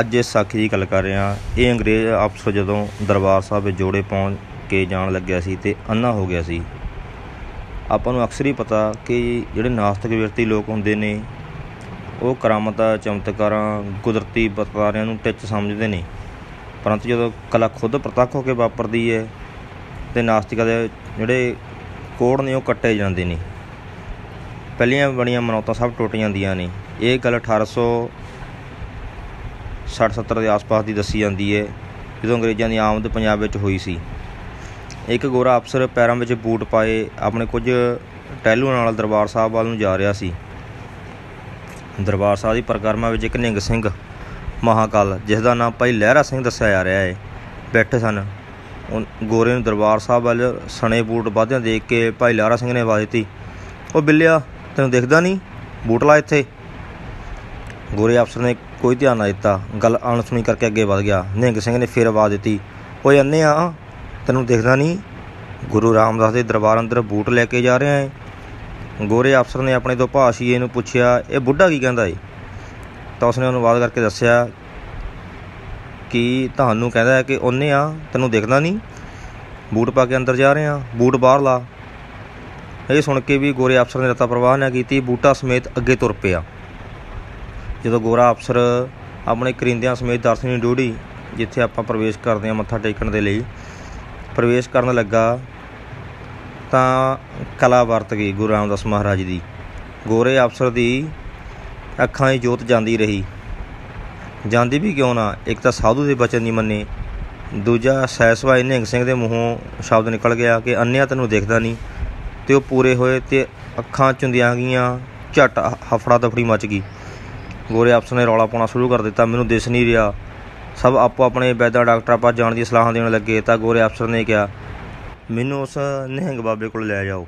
ਅੱਜ ਇਸ ਸਾਖੀ ਦੀ ਗੱਲ ਕਰ ਰਹੇ ਹਾਂ। ਇਹ ਅੰਗਰੇਜ਼ ਅਫਸਰ ਜਦੋਂ ਦਰਬਾਰ ਸਾਹਿਬ ਵਿੱਚ ਜੋੜੇ ਪਹੁੰਚ ਕੇ ਜਾਣ ਲੱਗਿਆ ਸੀ ਤੇ ਅੰਨਾ ਹੋ ਗਿਆ ਸੀ। ਆਪਾਂ ਨੂੰ ਅਕਸਰ ਹੀ ਪਤਾ ਕਿ ਜਿਹੜੇ ਨਾਸਤਿਕ ਵਿਰਤੀ ਲੋਕ ਹੁੰਦੇ ਨੇ, ਉਹ ਕਰਾਮਤਾਂ, ਚਮਤਕਾਰਾਂ, ਕੁਦਰਤੀ ਵਰਤਾਰਿਆਂ ਨੂੰ ਟਿੱਚ ਸਮਝਦੇ ਨੇ। ਪਰੰਤੂ ਜਦੋਂ ਕਲਾ ਖੁਦ ਪ੍ਰਤੱਖ ਹੋ ਕੇ ਵਾਪਰਦੀ ਹੈ ਤੇ ਨਾਸਤਿਕਾਂ ਦੇ ਜਿਹੜੇ ਕੋੜ ਨੇ ਉਹ ਕੱਟੇ ਜਾਂਦੇ ਨੇ। ਪਹਿਲੀਆਂ ਬਣੀਆਂ ਮਨੌਤਾਂ ਸਭ ਟੁੱਟ ਜਾਂਦੀਆਂ ਨੇ। ਇਹ ਗੱਲ 1800 60 70 ਦੇ ਆਸ-ਪਾਸ ਦੀ ਦੱਸੀ ਜਾਂਦੀ ਹੈ ਜਦੋਂ ਅੰਗਰੇਜ਼ਾਂ ਦੀ ਆਮਦ ਪੰਜਾਬ ਵਿੱਚ ਹੋਈ ਸੀ। ਇੱਕ ਗੋਰਾ ਅਫਸਰ ਪੈਰਾਂ ਵਿੱਚ ਬੂਟ ਪਾਏ ਆਪਣੇ ਕੁਝ ਟਹਿਲੂਆਂ ਨਾਲ ਦਰਬਾਰ ਸਾਹਿਬ ਵੱਲ ਨੂੰ ਜਾ ਰਿਹਾ ਸੀ। ਦਰਬਾਰ ਸਾਹਿਬ ਦੀ ਪਰਿਕਰਮਾ ਵਿੱਚ ਇੱਕ ਨਿੰਗ ਸਿੰਘ ਮਹਾਕਾਲ, ਜਿਸ ਦਾ ਨਾਮ ਭਾਈ ਲਹਿਰਾ ਸਿੰਘ ਦੱਸਿਆ ਜਾ ਰਿਹਾ ਹੈ ਬੈਠੇ ਸਨ। ਉਹ ਗੋਰੇ ਨੂੰ ਦਰਬਾਰ ਸਾਹਿਬ ਵੱਲ ਸਣੇ ਬੂਟ ਵਾਧਿਆਂ ਦੇਖ ਕੇ ਭਾਈ ਲਹਿਰਾ ਸਿੰਘ ਨੇ ਆਵਾਜ਼ ਦਿੱਤੀ, ਉਹ ਬਿੱਲਿਆ, ਤੈਨੂੰ ਦੇਖਦਾ ਨਹੀਂ? ਬੂਟ ਲਾ ਇੱਥੇ। ਗੋਰੇ ਅਫਸਰ ਨੇ ਕੋਈ ਧਿਆਨ ਨਾ ਦਿੱਤਾ। ਗੱਲ ਅਣਸੁਣੀ ਕਰਕੇ ਅੱਗੇ ਵਧ ਗਿਆ। ਨਿਹੰਗ ਸਿੰਘ ਨੇ ਫਿਰ ਆਵਾਜ਼ ਦਿੱਤੀ, ਓਏ ਅੰਨੇ ਆ, ਤੈਨੂੰ ਦੇਖਦਾ ਨਹੀਂ ਗੁਰੂ ਰਾਮਦਾਸ ਦੇ ਦਰਬਾਰ ਅੰਦਰ ਬੂਟ ਲੈ ਕੇ ਜਾ ਰਿਹਾ ਹੈ ਗੋਰੇ ਅਫਸਰ ਨੇ ਆਪਣੇ ਤੋਂ ਭਾਸ਼ੀਏ ਨੂੰ ਪੁੱਛਿਆ, ਇਹ ਬੁੱਢਾ ਕੀ ਕਹਿੰਦਾ ਏ? ਤਾਂ ਉਸਨੇ ਉਹਨੂੰ ਆਵਾਜ਼ ਕਰਕੇ ਦੱਸਿਆ ਕਿ ਤੁਹਾਨੂੰ ਕਹਿੰਦਾ ਹੈ ਕਿ ਉਹਨੇ ਆ, ਤੈਨੂੰ ਦੇਖਦਾ ਨਹੀਂ ਬੂਟ ਪਾ ਕੇ ਅੰਦਰ ਜਾ ਰਹੇ ਆ ਬੂਟ ਬਾਹਰ ਲਾ। ਇਹ ਸੁਣ ਕੇ ਵੀ ਗੋਰੇ ਅਫਸਰ ਨੇ ਰਤਾ ਪ੍ਰਵਾਹ ਨਾ ਕੀਤੀ, ਬੂਟਾ ਸਮੇਤ ਅੱਗੇ ਤੁਰ ਪਿਆ। ਜਦੋਂ ਗੋਰਾ ਅਫਸਰ ਆਪਣੇ ਕਰਿੰਦਿਆਂ ਸਮੇਤ ਦਰਸ਼ਨੀ ਡੂੜੀ ਜਿੱਥੇ ਆਪਾਂ ਪ੍ਰਵੇਸ਼ ਕਰਦੇ ਹਾਂ ਮੱਥਾ ਟੇਕਣ ਦੇ ਲਈ, ਪ੍ਰਵੇਸ਼ ਕਰਨ ਲੱਗਾ ਤਾਂ ਕਲਾ ਵਰਤ ਗਈ ਗੁਰੂ ਰਾਮਦਾਸ ਮਹਾਰਾਜ ਦੀ। ਗੋਰੇ ਅਫਸਰ ਦੀ ਅੱਖਾਂ 'ਚ ਜੋਤ ਜਾਂਦੀ ਰਹੀ। ਜਾਂਦੀ ਵੀ ਕਿਉਂ ਨਾ? ਇੱਕ ਤਾਂ ਸਾਧੂ ਦੇ ਬਚਨ ਨਹੀਂ ਮੰਨੇ। ਦੂਜਾ ਸੈਸਵਾਈ ਨਿਹੰਗ ਸਿੰਘ ਦੇ ਮੂੰਹੋਂ ਸ਼ਬਦ ਨਿਕਲ ਗਿਆ ਕਿ ਅੰਨਿਆ ਤੈਨੂੰ ਦੇਖਦਾ ਨਹੀਂ। ਤੇ ਉਹ ਪੂਰੇ ਹੋਏ ਤੇ ਅੱਖਾਂ ਚੁੰਦੀਆਂ ਗਈਆਂ, ਝਟ ਹਫੜਾ ਦਫੜੀ ਮਚ ਗਈ। ਗੋਰੇ ਅਫਸਰ ਨੇ ਰੌਲਾ ਪਾਉਣਾ ਸ਼ੁਰੂ ਕਰ ਦਿੱਤਾ, ਮੈਨੂੰ ਦਿਸ ਨਹੀਂ ਰਿਹਾ। ਸਭ ਆਪੋ ਆਪਣੇ ਵੈਦਾਂ ਡਾਕਟਰਾਂ ਪਾਸ ਜਾਣ ਦੀ ਸਲਾਹਾਂ ਦੇਣ ਲੱਗੇ, ਤਾਂ ਗੋਰੇ ਅਫਸਰ ਨੇ ਕਿਹਾ, ਮੈਨੂੰ ਉਸ ਨਿਹੰਗ ਬਾਬੇ ਕੋਲ ਲੈ ਜਾਓ।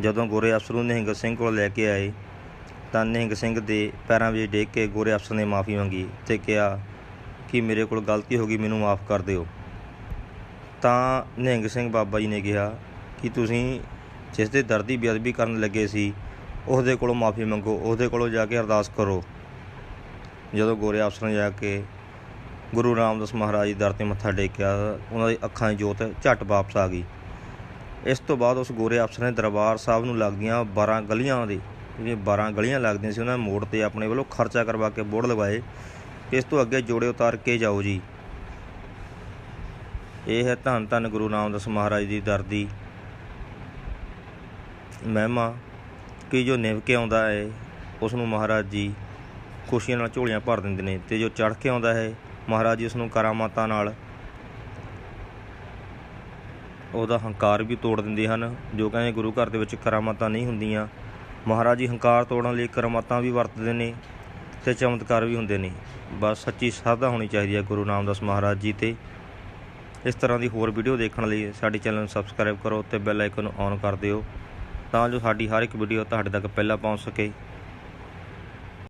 ਜਦੋਂ ਗੋਰੇ ਅਫਸਰ ਨੂੰ ਨਿਹੰਗ ਸਿੰਘ ਕੋਲ ਲੈ ਕੇ ਆਏ, ਤਾਂ ਨਿਹੰਗ ਸਿੰਘ ਦੇ ਪੈਰਾਂ ਵਿੱਚ ਡੇਗ ਕੇ ਗੋਰੇ ਅਫਸਰ ਨੇ ਮਾਫੀ ਮੰਗੀ ਤੇ ਕਿਹਾ ਕਿ ਮੇਰੇ ਕੋਲ ਗਲਤੀ ਹੋ ਗਈ, ਮੈਨੂੰ ਮਾਫ ਕਰ ਦਿਓ। ਤਾਂ ਨਿਹੰਗ ਸਿੰਘ ਬਾਬਾ ਜੀ ਨੇ ਕਿਹਾ ਕਿ ਤੁਸੀਂ ਜਿਸ ਦੇ ਦਰਦੀ ਬੇਅਦਬੀ ਕਰਨ ਲੱਗੇ ਸੀ, ਉਹਦੇ ਕੋਲੋਂ ਮਾਫੀ ਮੰਗੋ, ਉਹਦੇ ਕੋਲੋਂ ਜਾ ਕੇ ਅਰਦਾਸ ਕਰੋ। ਜਦੋਂ ਗੋਰੇ ਅਫਸਰ ਨੇ ਜਾ ਕੇ ਗੁਰੂ ਰਾਮਦਾਸ ਮਹਾਰਾਜ ਦੀ ਦਰ ਤੇ ਮੱਥਾ ਟੇਕਿਆ, ਉਹਨਾਂ ਦੀ ਅੱਖਾਂ ਦੀ ਜੋਤ ਝਟ ਵਾਪਸ ਆ ਗਈ। ਇਸ ਤੋਂ ਬਾਅਦ ਉਸ ਗੋਰੇ ਅਫਸਰ ਨੇ ਦਰਬਾਰ ਸਾਹਿਬ ਨੂੰ ਲੱਗਦੀਆਂ 12 ਗਲੀਆਂ ਦੇ, ਜਿਹੜੀਆਂ 12 ਗਲੀਆਂ ਲੱਗਦੀਆਂ ਸੀ, ਉਹਨਾਂ ਦੇ ਮੋੜ ਤੇ ਆਪਣੇ ਵੱਲੋਂ ਖਰਚਾ ਕਰਵਾ ਕੇ ਬੋਰਡ ਲਗਵਾਏ ਇਸ ਤੋਂ ਅੱਗੇ ਜੋੜੇ ਉਤਾਰ ਕੇ ਜਾਓ ਜੀ। ਇਹ ਹੈ ਧੰਨ ਧੰਨ ਗੁਰੂ ਰਾਮਦਾਸ ਮਹਾਰਾਜ ਦੀ ਦਰ ਦੀ ਮਹਿਮਾ ਕਿ ਜੋ ਨਿਵ ਕੇ ਆਉਂਦਾ ਹੈ, ਉਸ ਨੂੰ ਮਹਾਰਾਜ ਜੀ ਖੁਸ਼ੀਆਂ ਨਾਲ ਝੋਲੀਆਂ ਭਰ ਦਿੰਦੇ ਨੇ ਤੇ ਜੋ ਚੜ੍ਹ ਕੇ ਆਉਂਦਾ ਹੈ ਮਹਾਰਾਜ ਜੀ ਉਸ ਨੂੰ ਕਰਾਮਾਤਾਂ ਨਾਲ ਉਹਦਾ ਹੰਕਾਰ ਵੀ ਤੋੜ ਦਿੰਦੇ ਹਨ, ਜੋ ਕਹਿੰਦੇ ਗੁਰੂ ਘਰ ਦੇ ਵਿੱਚ ਕਰਾਮਾਤਾਂ ਨਹੀਂ ਹੁੰਦੀਆਂ। ਮਹਾਰਾਜ ਜੀ ਹੰਕਾਰ ਤੋੜਨ ਲਈ ਕਰਾਮਾਤਾਂ ਵੀ ਵਰਤਦੇ ਨੇ ਤੇ ਚਮਤਕਾਰ ਵੀ ਹੁੰਦੇ ਨੇ। ਬਸ ਸੱਚੀ ਸ਼ਰਧਾ ਹੋਣੀ ਚਾਹੀਦੀ ਹੈ ਗੁਰੂ ਨਾਮਦਾਸ ਮਹਾਰਾਜ ਜੀ ਤੇ। ਇਸ ਤਰ੍ਹਾਂ ਦੀ ਹੋਰ ਵੀਡੀਓ ਦੇਖਣ ਲਈ ਸਾਡੇ ਚੈਨਲ ਨੂੰ ਸਬਸਕ੍ਰਾਈਬ ਕਰੋ ਤੇ ਬੈਲ ਆਈਕਨ ਨੂੰ ਔਨ ਕਰ ਦਿਓ, ਤਾਂ ਜੋ ਸਾਡੀ ਹਰ ਇੱਕ ਵੀਡੀਓ ਤੁਹਾਡੇ ਤੱਕ ਪਹਿਲਾਂ ਪਹੁੰਚ ਸਕੇ।